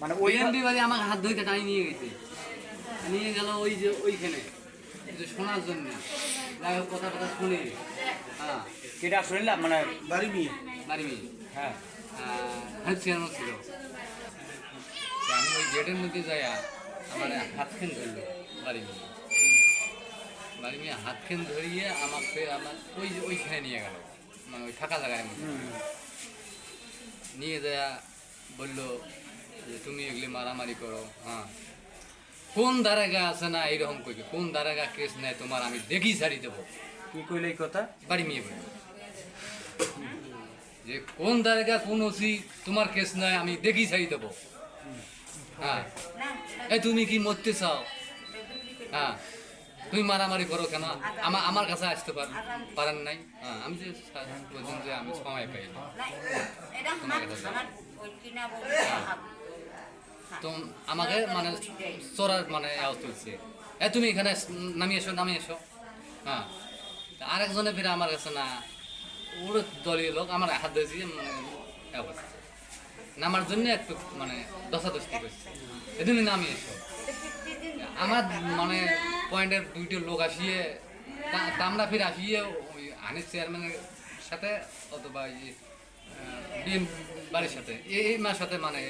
মানে ওই এমপি বাড়ি আমাকে হাত ধরে টানি নিয়ে গেছে। নিয়ে গেল ওই যে ওইখানে। শোনার জন্য। যাই হোক কথা কথা শুনে। হ্যাঁ। কেটা শুনলাম মানে বাড়ি নিয়ে বাড়ি মেয়ে। হ্যাঁ। চেয়ারম্যান ছিল। আমি ওই গেটের মধ্যে যাই আমার হাত খেন ধরলো বাড়ি মেয়ে। বাড়ি মেয়ে হাত খেন ধরিয়ে আমাকে আমার ওই যে ওইখানে নিয়ে গেল। মানে ওই ফাঁকা জায়গায় নিয়ে দেয়া বলল যে তুমি এগুলি মারামারি করো হ্যাঁ। কোন দারাগা আছে না এইরকম কইবে কোন দারাগা কেস নেয় তোমার আমি দেখি ছাড়ি দেবো। কি কইলে এই কথা? বাড়ি মেয়ে বলে যে কোন দারাগা কোন ওসি তোমার কেস নয় আমি দেখি ছাড়ি দেবো। হ্যাঁ। এই তুমি কি মরতে চাও? হ্যাঁ। তুমি মারামারি করো কেন? আমার আমার কাছে আসতে পার পারেন নাই? হ্যাঁ আমি যে বলছেন যে আমি সময় পাই না। তো আমাকে মানে চড়ার মানে আওয়াজ তুলছে। এ তুমি এখানে নামিয়ে এসো নামিয়ে এসো। হ্যাঁ। আরেকজনে ফিরে আমার কাছে না ওর দলীয় লোক আমার হাত ধরেছি মানে নামার জন্য একটু মানে দশাদশি করছে। তুমি নামিয়ে এসো। আমার মানে পয়েন্টের দুইটি লোক আসিয়ে তা- তা আমরা ফিরে আসিয়ে ওই আনিস চেয়ারম্যানের সাথে অথবা এই বাড়ির সাথে। এই মার সাথে মানে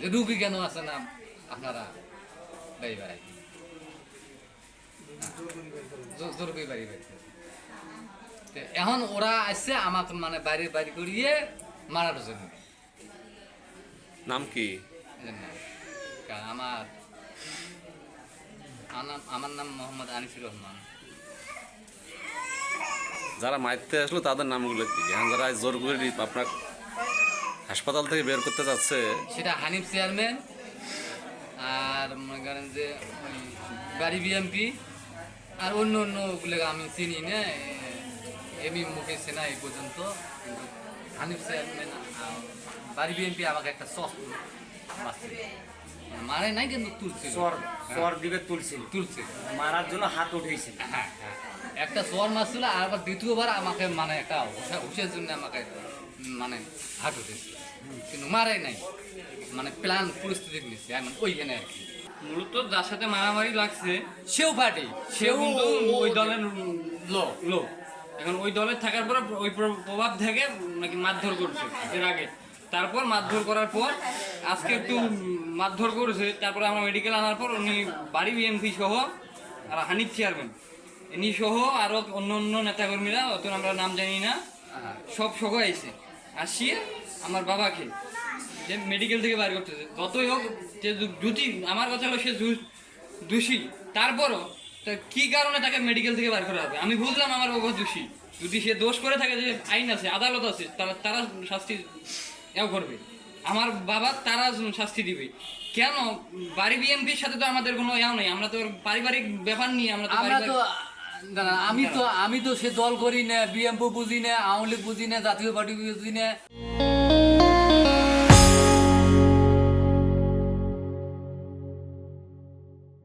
যে রুগী কেন আছে না আপনারা? বাড়ি বাড়াই জোর করে বাড়ি বাড়ি এখন ওরা আসছে আমাকে মানে বাইরে বাড়ি করিয়ে মারার জন্য। নাম কি? কারণ আমার আমার নাম মোহাম্মদ আনিসুর রহমান। যারা মারতে আসলো, তাদের নামগুলো কি? এখন যারা জোর করে আপনার হাসপাতাল থেকে বের করতে যাচ্ছে, সেটা হানিফ চেয়ারম্যান আর মনে করেন যে বাড়ি বিএমপি আর অন্য অন্য ওগুলো আমি চিনি না এমনি মুখে চেনা এই পর্যন্ত হানিফ চেয়ারম্যান বাড়ি বিএমপি আমাকে একটা মারছে মারে নাই কিন্তু তুলছে চর চর দিকে তুলছিল। তুলছে। মারার জন্য হাত উঠেছিল। হ্যাঁ হ্যাঁ। একটা সোয়ার মারছিল আর আবার দ্বিতীয়বার আমাকে মানে একটা হুশের জন্য আমাকে মানে হাত উঠেছে কিন্তু মারাই নাই। মানে প্ল্যান পরিস্থিতি নিচ্ছে মানে ওইখানে আর কি। মূলত যার সাথে মারামারি লাগছে সেও পার্টি সেও ওই দলের লোক। লোক। এখন ওই দলের থাকার পর ওই প্রভাব থেকে নাকি মারধর করছে এর আগে। তারপর মারধর করার পর, আজকে একটু মারধর করেছে, তারপরে আমরা মেডিকেল আনার পর উনি বাড়ি বিএমপি সহ আর হানিফ চেয়ারম্যান ইনি সহ আরও অন্য অন্য নেতাকর্মীরা, অত আমরা নাম জানি না, সব সহ আইছে। আসিয়ে আমার বাবাকে যে মেডিকেল থেকে বাইর করতেছে। যতই হোক, যে জু- যদি আমার কথা হলো সে দোষী। তারপরও তা কি কারণে তাকে মেডিকেল থেকে বার করা হবে? আমি বুঝলাম আমার বাবা দোষী। যদি সে দোষ করে থাকে যে আইন আছে, আদালত আছে, তারা তারা শাস্তি এও করবে। আমার বাবা তারা শাস্তি দিবে। কেন? বাড়ি বিএমপির সাথে তো আমাদের কোনো এও নেই। আমরা তো পারিবারিক ব্যাপার নিয়ে আমরা তো আমরা তো না, আমি তো আমি তো সে দল করি না বিএমপি বুঝি না আওয়ামী লীগ বুঝি না জাতীয় পার্টি বুঝি না।